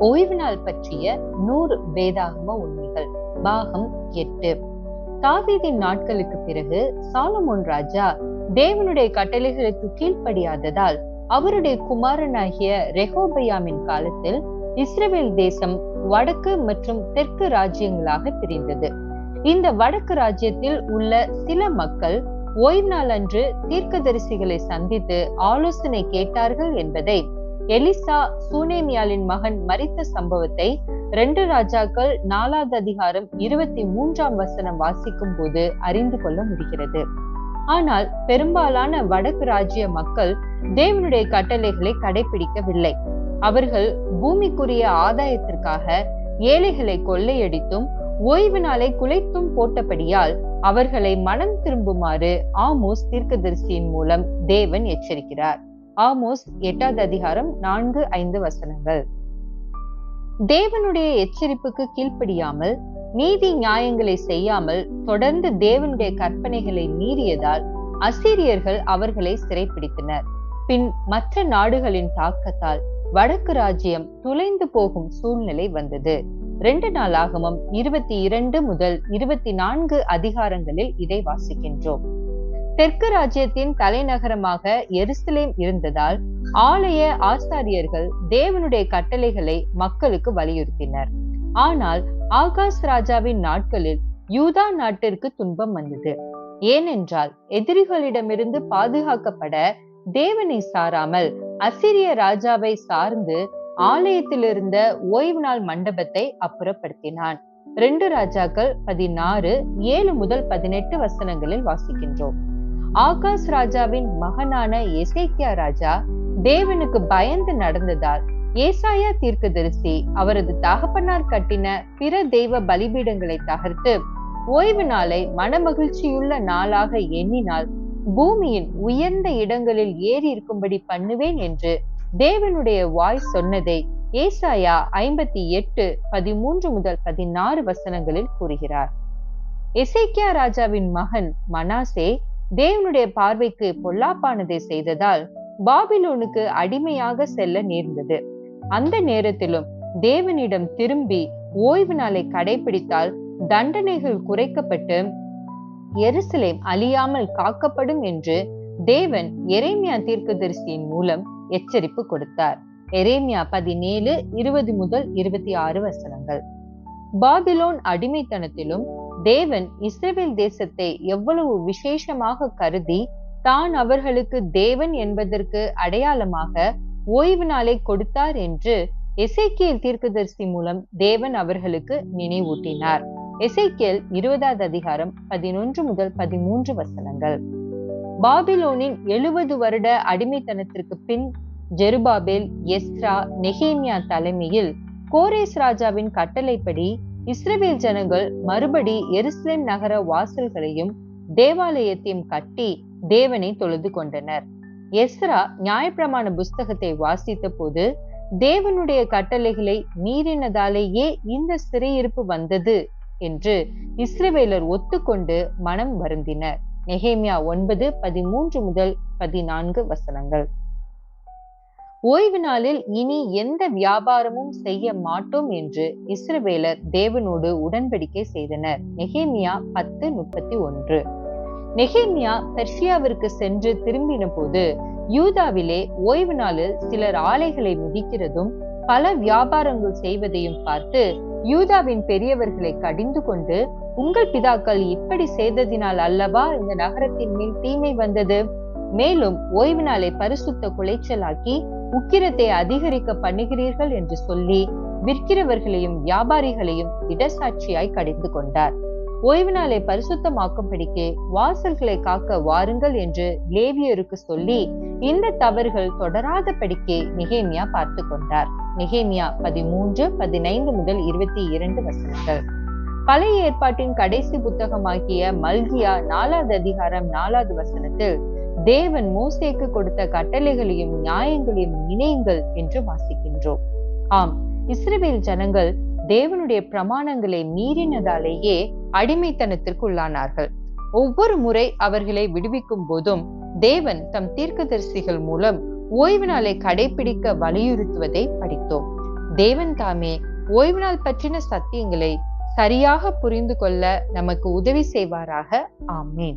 ஓய்வு நாள் பற்றிய நூறு வேதாகம உண்மைகள். பாகம் எட்டு. தாவீதின் நாட்களுக்கு பிறகு சாலமோன் ராஜா தேவனுடைய கட்டளைகளுக்கு கீழ்ப்படியாததால் அவருடைய குமாரனாகிய ரெஹோபயாமின் காலத்தில் இஸ்ரேல் தேசம் வடக்கு மற்றும் தெற்கு ராஜ்யங்களாக பிரிந்தது. இந்த வடக்கு ராஜ்யத்தில் உள்ள சில மக்கள் ஓய்வு நாள் அன்று தீர்க்கதரிசிகளை சந்தித்து ஆலோசனை கேட்டார்கள் என்பதை எலிசா சூனேமியாலின் மகன் மறித்த சம்பவத்தை ரெண்டு ராஜாக்கள் நாலாவது அதிகாரம் இருபத்தி மூன்றாம் வசனம் வாசிக்கும் போது அறிந்து கொள்ள முடிகிறது. ஆனால் பெரும்பாலான வடக்கு ராஜ்ய மக்கள் தேவனுடைய கட்டளைகளை கடைபிடிக்கவில்லை அவர்கள் பூமிக்குரிய ஆதாயத்திற்காக ஏழைகளை கொள்ளையடித்தும் ஓய்வு நாளை குலைத்தும் போட்டபடியால் அவர்களை மனம் திரும்புமாறு ஆமோஸ் தீர்க்கதரிசியின் மூலம் தேவன் எச்சரிக்கிறார். ஆமோஸ் எட்டாவது அதிகாரம் நான்கு ஐந்து வசனங்கள். தேவனுடைய எச்சரிப்புக்கு கீழ்ப்படியாமல் நீதி நியாயங்களை செய்யாமல் தொடர்ந்து தேவனுடைய கற்பனைகளை மீறியதால் அசீரியர்கள் அவர்களை சிறைப்பிடித்தனர். பின் மற்ற நாடுகளின் தாக்கத்தால் வடக்கு ராஜ்யம் துளைந்து போகும் சூழ்நிலை வந்தது. ரெண்டு நாளாகமும் இருபத்தி இரண்டு முதல் இருபத்தி நான்கு அதிகாரங்களில் இதை வாசிக்கின்றோம். தெற்கு ராஜ்யத்தின் தலைநகரமாக எருசலேம் இருந்ததால் ஆலய ஆசாரியர்கள் தேவனுடைய கட்டளைகளை மக்களுக்கு வலியுறுத்தினர். ஆனால் ஆகாஷ் ராஜாவின் நாட்களில் யூதா நாட்டிற்கு துன்பம் வந்தது. ஏனென்றால் எதிரிகளிடமிருந்து பாதுகாக்கப்பட தேவனை சாராமல் அசிரிய ராஜாவை சார்ந்து ஆலயத்திலிருந்த ஓய்வு நாள் மண்டபத்தை அப்புறப்படுத்தினான். ரெண்டு ராஜாக்கள் பதினாறு ஏழு முதல் பதினெட்டு வசனங்களில் வாசிக்கின்றோம். ஆகாஷ் ராஜாவின் மகனான எசேக்கியா ராஜா தேவனுக்கு பயந்து நடந்ததால் ஏசாயா தீர்க்கதரிசி அவரது தகப்பனார் கட்டின பிற தெய்வ பலிபீடங்களை தகர்த்து ஓய்வு நாளை மனமகிழ்ச்சியுள்ள நாளாக எண்ணினால் பூமியின் உயர்ந்த இடங்களில் ஏறி இருக்கும்படி பண்ணுவேன் என்று தேவனுடைய வாய் சொன்னதை ஏசாயா ஐம்பத்தி எட்டு பதிமூன்று முதல் பதினாறு வசனங்களில் கூறுகிறார். எசேக்கியா ராஜாவின் மகன் மனாசே தேவனுடைய பார்வைக்கு பொல்லாப்பானதை செய்ததால் பாபிலோனுக்கு அடிமையாக செல்ல நேர்ந்தது. அந்த நேரத்திலும் தேவனிடம் திரும்பி ஓய்வு நாளை கடைபிடித்தால் தண்டனைகள் குறைக்கப்பட்டு எருசலேம் அழியாமல் காக்கப்படும் என்று தேவன் எரேமியா தீர்க்கதரிசியின் மூலம் எச்சரிப்பு கொடுத்தார். எரேமியா பதினேழு இருபது முதல் இருபத்தி ஆறு வசனங்கள். பாபிலோன் அடிமைத்தனத்திலும் தேவன் இஸ்ரேல் தேசத்தை எவ்வளவு விசேஷமாக கருதி தான் அவர்களுக்கு தேவன் என்பதற்கு அடையாளமாக ஓய்வு நாளை கொடுத்தார் என்று எசைக்கியல் தீர்க்கதரிசி மூலம் தேவன் அவர்களுக்கு நினைவூட்டினார். எசைக்கியல் இருபதாவது அதிகாரம் பதினொன்று முதல் பதிமூன்று வசனங்கள். பாபிலோனின் எழுபது வருட அடிமைத்தனத்திற்கு பின் ஜெருபாபேல் எஸ்ரா நெஹேமியா தலைமையில் கோரேஸ் ராஜாவின் கட்டளைப்படி இஸ்ரேல் ஜனங்கள் மறுபடி எருசலேம் நகர வாசல்களையும் தேவாலயத்தையும் கட்டி தேவனை தொழுது கொண்டனர். எஸ்ரா நியாயப்பிரமாண புஸ்தகத்தை வாசித்த போது தேவனுடைய கட்டளைகளை மீறினதாலேயே இந்த சிறையிருப்பு வந்தது என்று இஸ்ரவேலர் ஒத்துக்கொண்டு மனம் வருந்தினர். நெஹேமியா ஒன்பது பதிமூன்று முதல் பதினான்கு வசனங்கள். ஓய்வு நாளில் இனி எந்த வியாபாரமும் செய்ய மாட்டோம் என்று இஸ்ரவேலர் தேவனோடு உடன்படிக்கை செய்தனர். நெகேமியா பத்து முப்பத்தி ஒன்று. நெகேமியா பெர்ஷியாவிற்கு சென்று திரும்பின போது யூதாவிலே ஓய்வு நாளில் சிலர் ஆலைகளை மிதிக்கிறதும் பல வியாபாரங்கள் செய்வதையும் பார்த்து யூதாவின் பெரியவர்களை கடிந்து கொண்டு உங்கள் பிதாக்கள் இப்படி செய்ததினால் அல்லவா இந்த நகரத்தின் மேல் தீமை வந்தது? மேலும் ஓய்வு நாளை பரிசுத்த குலைச்சலாக்கி உக்கிரத்தை அதிகரிக்க பண்ணுகிறீர்கள் என்று சொல்லி விற்கிறவர்களையும் வியாபாரிகளையும் இடசாட்சியாய் கடிந்து கொண்டார். ஓய்வு நாளை பரிசுத்தமாக்கும்படிக்கு வாசல்களை காக்க வாருங்கள் என்று லேவியருக்கு சொல்லி இந்த தவறுகள் தொடராத தொடராதபடிக்கு நிகேமியா பார்த்து கொண்டார். நிகேமியா பதிமூன்று பதினைந்து முதல் இருபத்தி இரண்டு வசனங்கள். பழைய ஏற்பாட்டின் கடைசி புத்தகமாகிய மல்கியா நாலாவது அதிகாரம் நாலாவது வசனத்தில் தேவன் மோசேக்கு கொடுத்த கட்டளைகளையும் நியாயங்களையும் இணையுங்கள் என்று வாசிக்கின்றோம். ஆம் இஸ்ரேல் ஜனங்கள் தேவனுடைய பிரமாணங்களை மீறினதாலேயே அடிமைத்தனத்திற்கு உள்ளானார்கள் ஒவ்வொரு முறை அவர்களை விடுவிக்கும் போதும் தேவன் தம் தீர்க்கதரிசிகள் மூலம் ஓய்வு நாளை கடைபிடிக்க வலியுறுத்துவதை படித்தோம். தேவன் தாமே ஓய்வு நாள் பற்றின சத்தியங்களை சரியாக புரிந்து கொள்ள நமக்கு உதவி செய்வாராக. ஆமேன்.